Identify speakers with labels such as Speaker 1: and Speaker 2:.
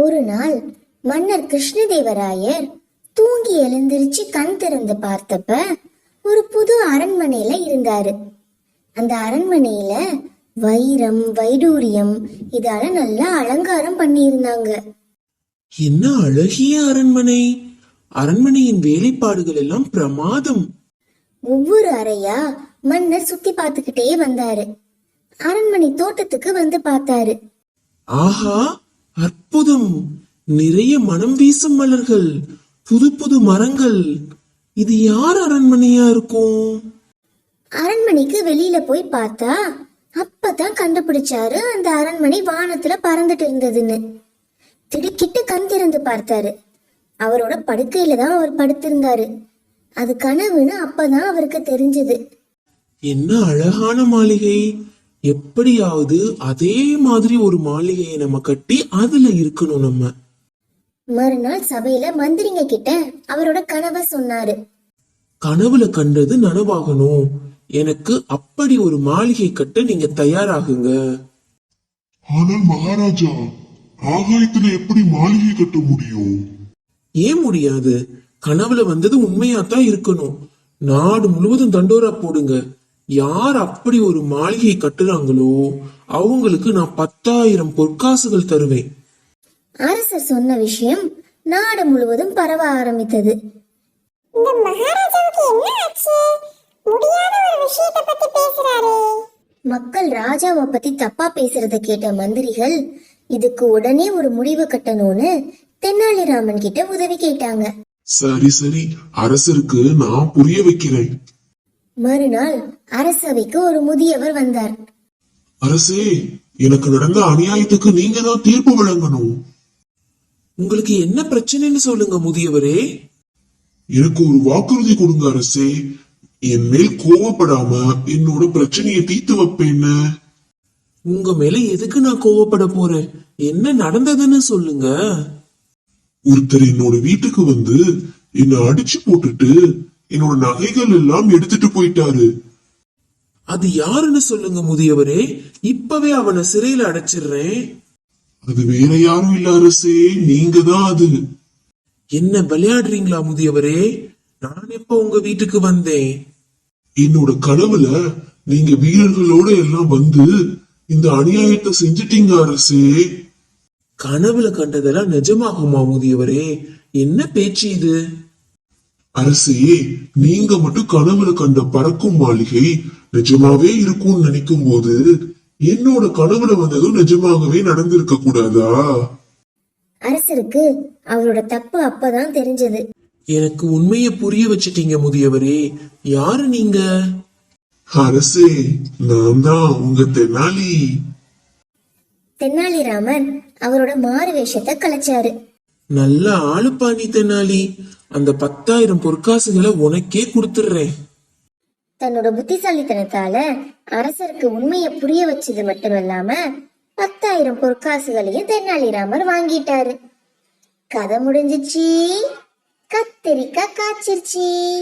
Speaker 1: ஒரு நாள் மன்னர் கிருஷ்ணதேவராயர் தூங்கி எழுந்திருச்சு கண் திறந்து பார்த்தப்ப ஒரு புது அரண்மனையில இருந்தாரு. அந்த அரண்மனையில வைரம் வைடூரியம் இதால நல்லா அலங்காரம் பண்ணியிருந்தாங்க.
Speaker 2: என்ன அழகிய அரண்மனை. அரண்மனையின் வேலைப்பாடுகள் எல்லாம் பிரமாதம்.
Speaker 1: ஒவ்வொரு அறையா மன்னர் சுத்தி பார்த்துக்கிட்டே வந்தாரு. அரண்மனை தோட்டத்துக்கு வந்து பார்த்தாரு.
Speaker 2: ஆஹா அற்புதம். நிறைய மனம் வீசும் மலர்கள் புது புது மரங்கள். இது யார் அரண்மனையா இருக்கும்?
Speaker 1: அரண்மனைக்கு வெளியில போய் பார்த்தா அப்பதான் கண்டுபிடிச்சாரு அந்த அரண்மனை வானத்துல பறந்துட்டு இருந்ததுன்னு. திடுக்கிட்டு கண் திறந்து பார்த்தாரு. அவரோட படுக்கையில தான் அவர் படுத்திருந்தாரு. அது கனவுன்னு அப்பதான் அவருக்கு தெரிஞ்சது.
Speaker 2: என்ன அழகான மாளிகை. எப்படியாவது அதே மாதிரி ஒரு மாளிகையை நம்ம கட்டி அதுல இருக்கணும் நம்ம.
Speaker 1: மறுநாள் சபையில மந்திரிங்க கிட்ட அவரோட கனவை சொன்னாரு.
Speaker 2: கனவுல கண்டது நனவாகணும். எனக்கு அப்படி ஒரு மாளிகை கட்ட நீங்க தயாராகுங்க.
Speaker 3: ஆனால் மகாராஜா ஆகாயத்துல எப்படி மாளிகை கட்ட முடியும்?
Speaker 2: ஏன் முடியாது? கனவுல வந்தது உண்மையாத்தான் இருக்கணும். நாடு முழுவதும் தண்டோரா போடுங்க. யார் அப்படி ஒரு மாளிகை கட்டுறாங்களோ அவங்களுக்கு நான் பத்தாயிரம் பொற்காசுகள் தருவேன்.
Speaker 1: அரசர் சொன்ன விஷயம் நாடு முழுவதும் பரவ ஆரம்பித்தது.
Speaker 4: இந்த மகாராஜாவுக்கு என்ன ஆச்சு? முடியாத ஒரு விஷயத்தை பத்தி பேசுறாரே.
Speaker 1: மக்கள் ராஜாவை பத்தி தப்பா பேசுறத கேட்ட மந்திரிகள் இதுக்கு உடனே ஒரு முடிவு கட்டணும்னு தென்னாலிராமன் கிட்ட உதவி கேட்டாங்க.
Speaker 3: சரி சரி அரசருக்கு நான் புரிய வைக்கிறேன்.
Speaker 1: மறுநாள் அரசவைக்கு ஒரு முதியவர் வந்தார்.
Speaker 3: அரசே எனக்கு நடந்த அநியாயத்துக்கு நீங்க தான் தீர்ப்பு வழங்கணும்.
Speaker 2: உங்களுக்கு என்ன பிரச்சனைன்னு சொல்லுங்க முதியவரே.
Speaker 3: எனக்கு ஒரு வாக்குறுதி கொடுங்க அரசே. என் மேல் கோவப்படாம என்னோட பிரச்சனையை தீர்த்து வைப்பேன்னு.
Speaker 2: உங்க மேல எதுக்கு நான் கோவப்பட போறேன்? என்ன நடந்ததுன்னு சொல்லுங்க.
Speaker 3: ஒருத்தர் என்னோட வீட்டுக்கு வந்து என்னை அடிச்சு போட்டுட்டு என்னோட நகைகள் எல்லாம் எடுத்துட்டு போயிட்டாரு.
Speaker 2: அது யாருன்னு சொல்லுங்க முதியவரே. இப்பவே அவனை சிறையில அடைச்சிடுறேன்.
Speaker 3: அது வேற யாரும் இல்ல அரசே நீங்க தான் அது.
Speaker 2: என்ன விளையாடுறீங்களா முதியவரே? நான் எப்ப உங்க வீட்டுக்கு வந்தேன்?
Speaker 3: என்னோட கனவுல நீங்க வீரர்களோட எல்லாம் வந்து இந்த அநியாயத்தை செஞ்சிட்டீங்க அரசே.
Speaker 2: கனவுல கண்டதெல்லாம் நிஜமாகுமா முதியவரே? என்ன பேச்சு இது?
Speaker 3: அரசே நீங்க மட்டும் கனவுல கண்ட பறக்கும் மாளிகை நிஜமாவே இருக்கும்னு நினைக்கும் போது என்னோட கனவுல வந்ததும் நிஜமாகவே நடந்திருக்க கூடாதா?
Speaker 1: அரசருக்கு அவரோட தப்பு அப்பதான் தெரிஞ்சது.
Speaker 2: எனக்கு உண்மையை புரிய வச்சிட்டீங்க முதியவரே. யாரு நீங்க?
Speaker 3: அரசே நான் தான் உங்க தெனாலி.
Speaker 1: தென்னாலிராமன் அவரோட மாறு வேஷத்தை கலைச்சாரு.
Speaker 2: நல்ல ஆளுப்பாணி தென்னாலி அந்த பத்தாயிரம் பொற்காசுகளை உனக்கே கொடுத்துடுறேன்.
Speaker 1: தன்னோட புத்திசாலித்தனத்தால அரசருக்கு உண்மையை புரிய வச்சது மட்டுமல்லாம பத்தாயிரம் பொற்காசுகளையும் தென்னாலிராமர் வாங்கிட்டாரு. கதை முடிஞ்சிச்சு. கத்திரிக்காய் காய்ச்சிருச்சு.